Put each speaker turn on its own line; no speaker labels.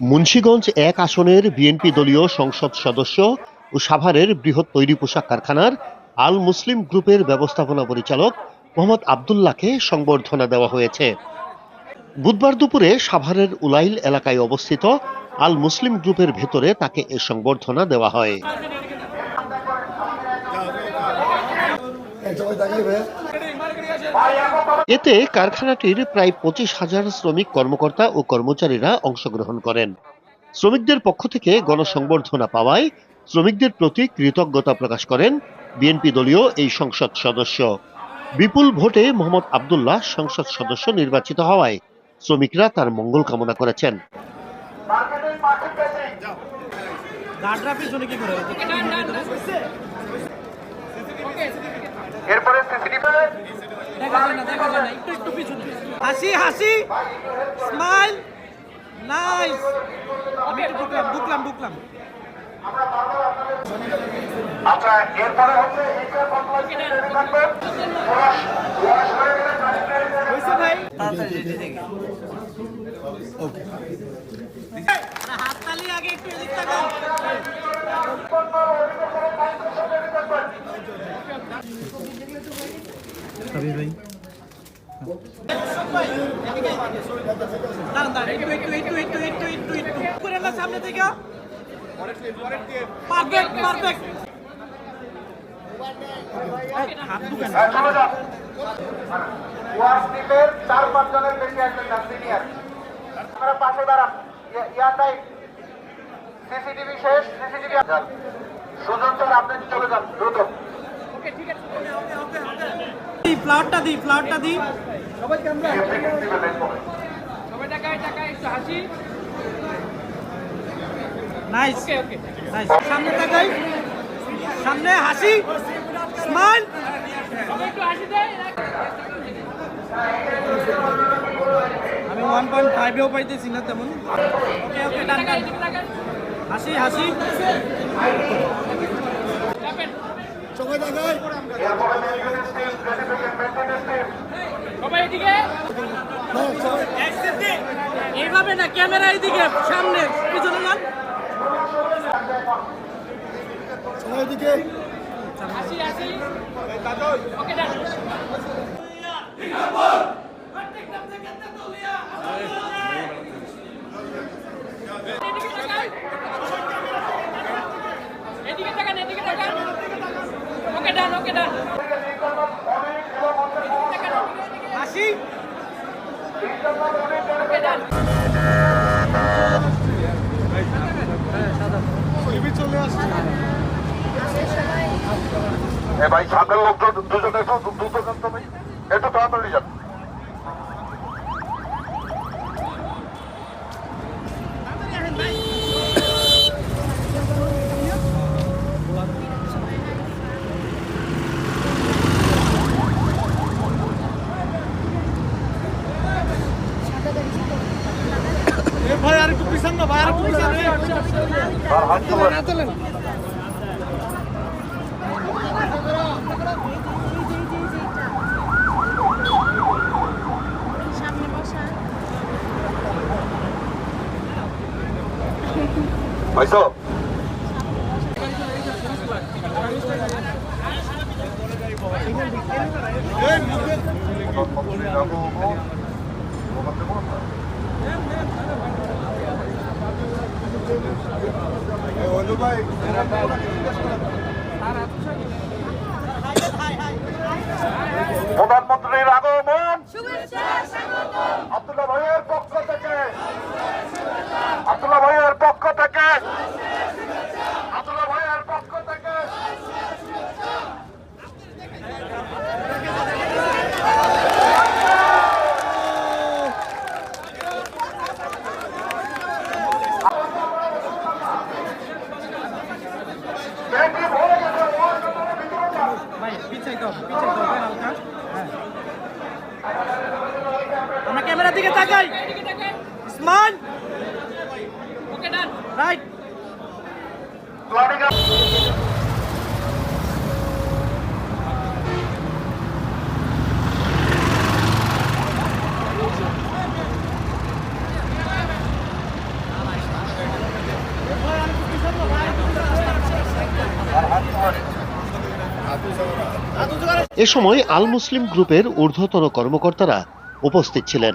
মুন্সীগঞ্জ এক আসনের বিএনপি দলীয় সংসদ সদস্য ও সাভারের বৃহৎ তৈরি পোশাক কারখানার আল মুসলিম গ্রুপের ব্যবস্থাপনা পরিচালক মোহাম্মদ আবদুল্লাহকে সংবর্ধনা দেওয়া হয়েছে। বুধবার দুপুরে সাভারের উলাইল এলাকায় অবস্থিত আল মুসলিম গ্রুপের ভেতরে তাকে এ সংবর্ধনা দেওয়া হয়। এতে কারখানাটির প্রায় পঁচিশ হাজার শ্রমিক কর্মকর্তা ও কর্মচারীরা অংশগ্রহণ করেন। শ্রমিকদের পক্ষ থেকে গণসংবর্ধনা পাওয়ায় শ্রমিকদের প্রতি কৃতজ্ঞতা প্রকাশ করেন বিএনপি দলীয় এই সংসদ সদস্য। বিপুল ভোটে মোহাম্মদ আবদুল্লাহ সংসদ সদস্য নির্বাচিত হওয়ায় শ্রমিকরা তার মঙ্গল কামনা করেছেন।
কি করে
এরপরে সিসিটিভি
দেখা যায় না দেখা যায় না একটু একটু পিছনে হাসি হাসি স্মাইল নাইস আমি একটু ঢুকলাম ঢুকলাম ঢুকলাম।
আচ্ছা এরপরে হচ্ছে
ভাই? হাততালি আগে একটু এদিক তাকান দাঁড়ান
চলে চার পাঁচ জনের বেশি আসবেন না সিনিয়র পাশে দাঁড়ান ইয়া- নাই সিসিটিভি শেষ সিসিটিভি সুজন স্যার আপনি চলে যান দ্রুত
দি ফ্লাওয়ারটা দি ফ্লাওয়ারটা দি
দিবে বেশ করে।
নাইস নাইস সামনে তাকাই। সামনে হাসি স্মাইল আমি ওয়ান পয়েন্ট ফাইভেও পাইতেছি না তেমন। ওকে ওকে ডান হাসি হাসি।
মেনটেনেন্স
এইভাবে না ক্যামেরা এইদিকে সামনে পিছনে যান
হাসি হাসি ওকে ডান এদিকে তাকান। এদিকে তাকান ওকে ডান ওকে ডান
ভাই সামনের লোকজন দুজনে একটু দ্রুত যান তো ভাই একটু তাড়াতাড়ি যান
ভাই আর একটু পিছন না ভাই আর একটু পিছনে
আর হাত তোলেন
সামনে বসা
ভাইসো প্রধানমন্ত্রীর আগমন। আব্দুল্লাহ ভাইয়ের পক্ষ থেকে
এ সময় আল মুসলিম গ্রুপের ঊর্ধ্বতন কর্মকর্তারা উপস্থিত ছিলেন।